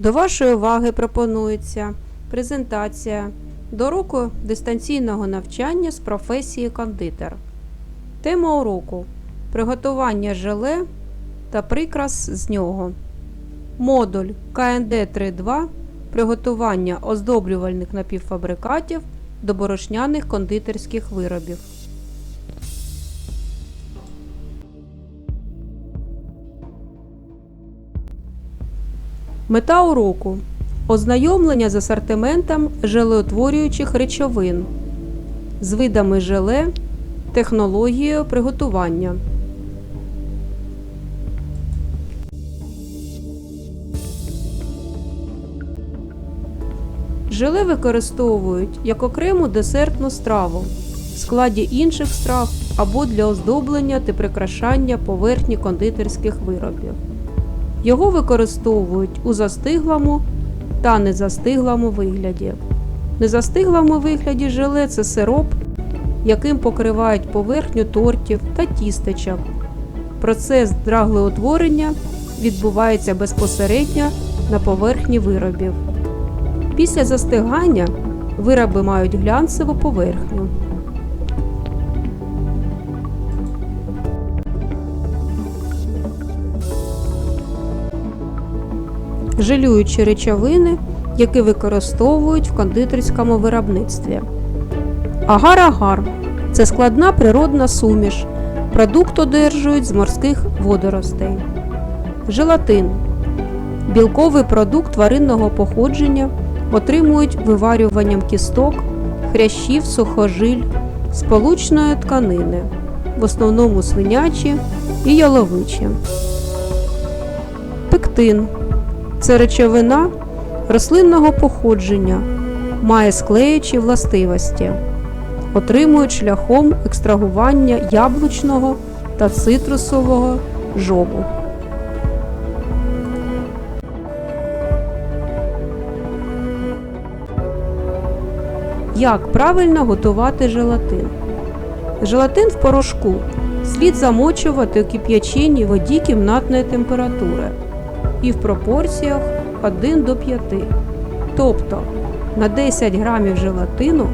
До вашої уваги пропонується презентація до уроку дистанційного навчання з професії кондитер. Тема уроку приготування желе та прикрас з нього. Модуль КНД 3.2 приготування оздоблювальних напівфабрикатів до борошняних кондитерських виробів. Мета уроку ознайомлення з асортиментом желеутворюючих речовин, з видами желе, технологією приготування. Желе використовують як окрему десертну страву в складі інших страв або для оздоблення та прикрашання поверхні кондитерських виробів. Його використовують у застиглому та незастиглому вигляді. В незастиглому вигляді желе це сироп, яким покривають поверхню тортів та тістечок. Процес драглеутворення відбувається безпосередньо на поверхні виробів. Після застигання вироби мають глянцеву поверхню. Желюючі речовини, які використовують в кондитерському виробництві. Агар-агар це складна природна суміш. Продукт одержують з морських водоростей. Желатин білковий продукт тваринного походження отримують виварюванням кісток, хрящів, сухожиль, сполучної тканини, в основному свинячі і яловичі. Пектин це речовина рослинного походження, має склеючі властивості, отримують шляхом екстрагування яблучного та цитрусового жогу. Як правильно готувати желатин? Желатин в порошку слід замочувати у кип'яченій воді кімнатної температури і в пропорціях 1 до 5. Тобто на 10 грамів желатину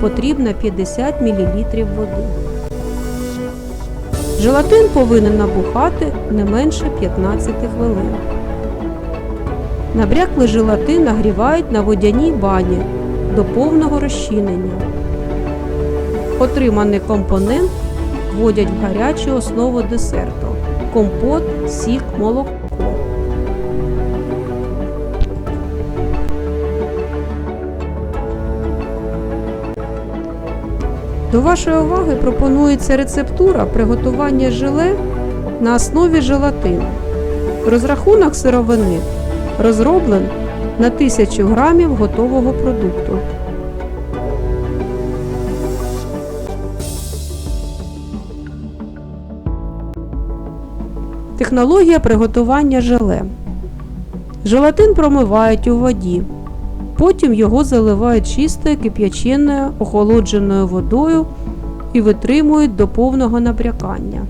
потрібно 50 мл води. Желатин повинен набухати не менше 15 хвилин. Набряклий желатин нагрівають на водяній бані до повного розчинення. Отриманий компонент вводять в гарячу основу десерту компот, сік, молоко. До вашої уваги пропонується рецептура приготування желе на основі желатину. Розрахунок сировини розроблен на 1000 грамів готового продукту. Технологія приготування желе. Желатин промивають у воді. Потім його заливають чистою кип'яченою охолодженою водою і витримують до повного набрякання.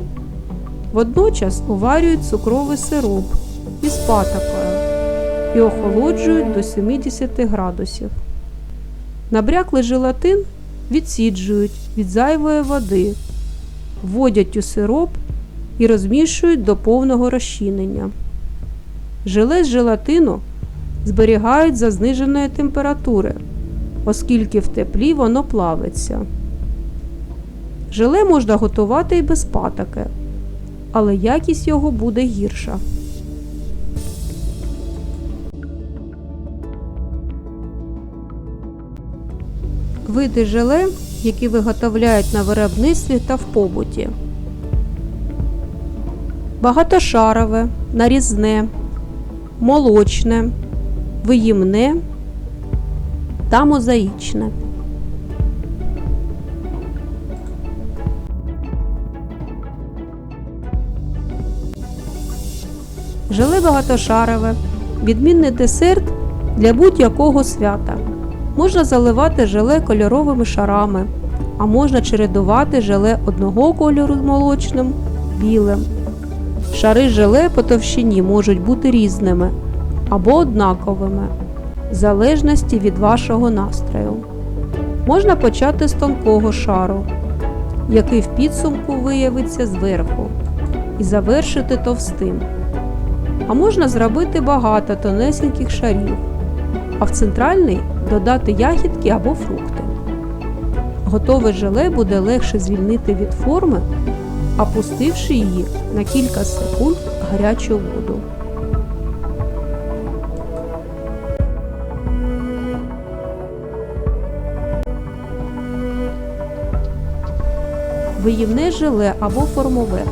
Водночас уварюють цукровий сироп із патокою і охолоджують до 70 градусів. Набряклий желатин відсіджують від зайвої води, вводять у сироп і розмішують до повного розчинення. Желе з желатину зберігають за зниженої температури, оскільки в теплі воно плавиться. Желе можна готувати і без патоки, але якість його буде гірша. Види желе, які виготовляють на виробництві та в побуті. Багатошарове, нарізне, молочне, виїмне та мозаїчне. Желе багатошарове відмінний десерт для будь-якого свята. Можна заливати желе кольоровими шарами, а можна чередувати желе одного кольору з молочним білим. Шари желе по товщині можуть бути різними, або однаковими, в залежності від вашого настрою. Можна почати з тонкого шару, який в підсумку виявиться зверху, і завершити товстим. А можна зробити багато тонесеньких шарів, а в центральний додати ягідки або фрукти. Готове желе буде легше звільнити від форми, опустивши її на кілька секунд гарячу воду. Виївне желе або формове.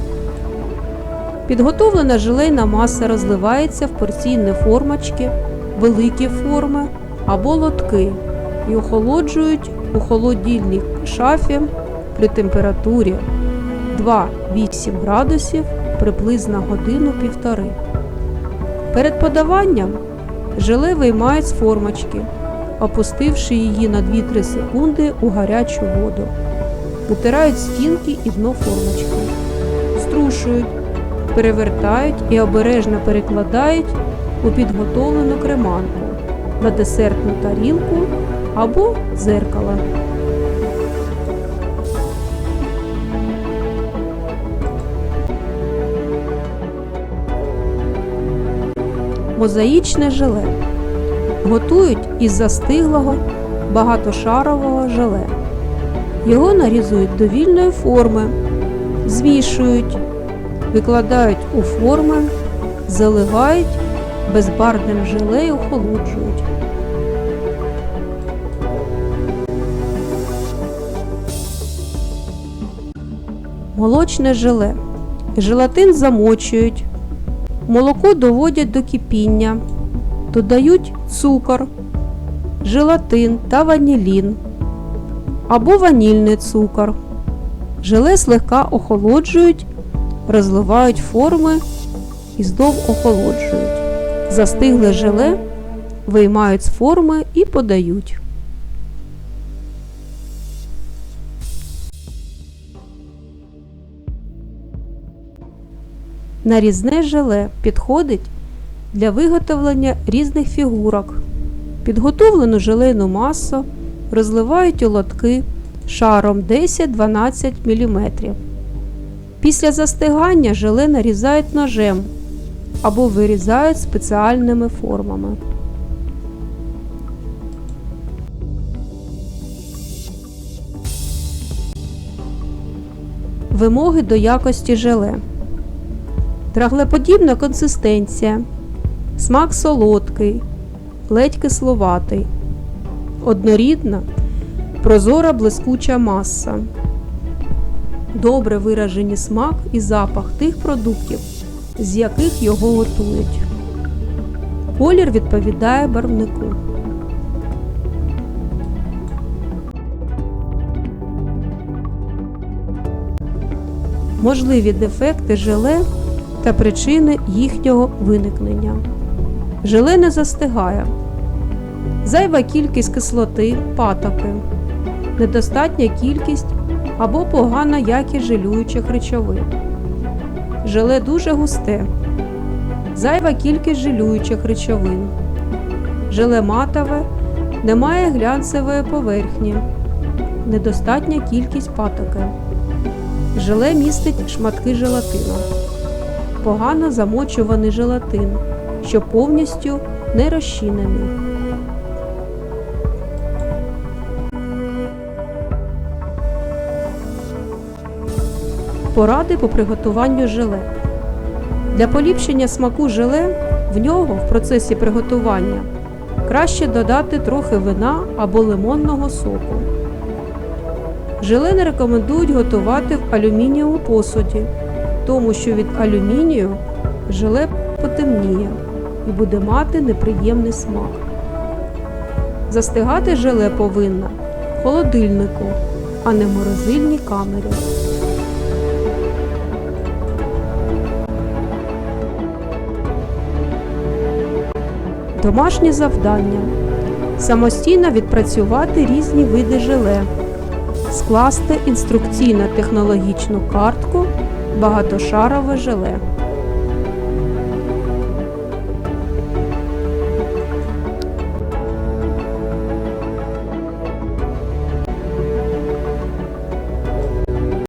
Підготовлена желейна маса розливається в порційні формочки, великі форми або лотки і охолоджують у холодильній шафі при температурі 2-8 градусів приблизно годину-півтори. Перед подаванням желе виймають з формочки, опустивши її на 2-3 секунди у гарячу воду. Витирають стінки і дно формочки, струшують, перевертають і обережно перекладають у підготовлену креманку на десертну тарілку або дзеркало. Мозаїчне желе готують із застиглого багатошарового желе. Його нарізують до вільної форми, змішують, викладають у форми, заливають безбарвним желе і охолоджують. Молочне желе. Желатин замочують, молоко доводять до кипіння, додають цукор, желатин та ванілін або ванільний цукор. Желе слегка охолоджують, розливають форми і знов охолоджують. Застигле желе виймають з форми і подають. Нарізне желе підходить для виготовлення різних фігурок. Підготовлену желейну масу розливають у лотки шаром 10-12 мм. Після застигання желе нарізають ножем або вирізають спеціальними формами. Вимоги до якості желе. Драглеподібна консистенція, смак солодкий, ледь кисловатий, однорідна, прозора блискуча маса, добре виражені смак і запах тих продуктів, з яких його готують. Колір відповідає барвнику. Можливі дефекти желе та причини їхнього виникнення. Желе не застигає. Зайва кількість кислоти, патоки, недостатня кількість або погана якість жилюючих речовин. Желе дуже густе. Зайва кількість жилюючих речовин. Желе матове, немає глянцевої поверхні. Недостатня кількість патоки. Желе містить шматки желатину. Погано замочуваний желатин, що повністю не розчинений. Поради по приготуванню желе. Для поліпшення смаку желе в нього в процесі приготування краще додати трохи вина або лимонного соку. Желе не рекомендують готувати в алюмінієвому посуді, тому що від алюмінію желе потемніє і буде мати неприємний смак. Застигати желе повинно в холодильнику, а не в морозильній камері. Домашнє завдання. Самостійно відпрацювати різні види желе. Скласти інструкційно-технологічну картку багатошарове желе.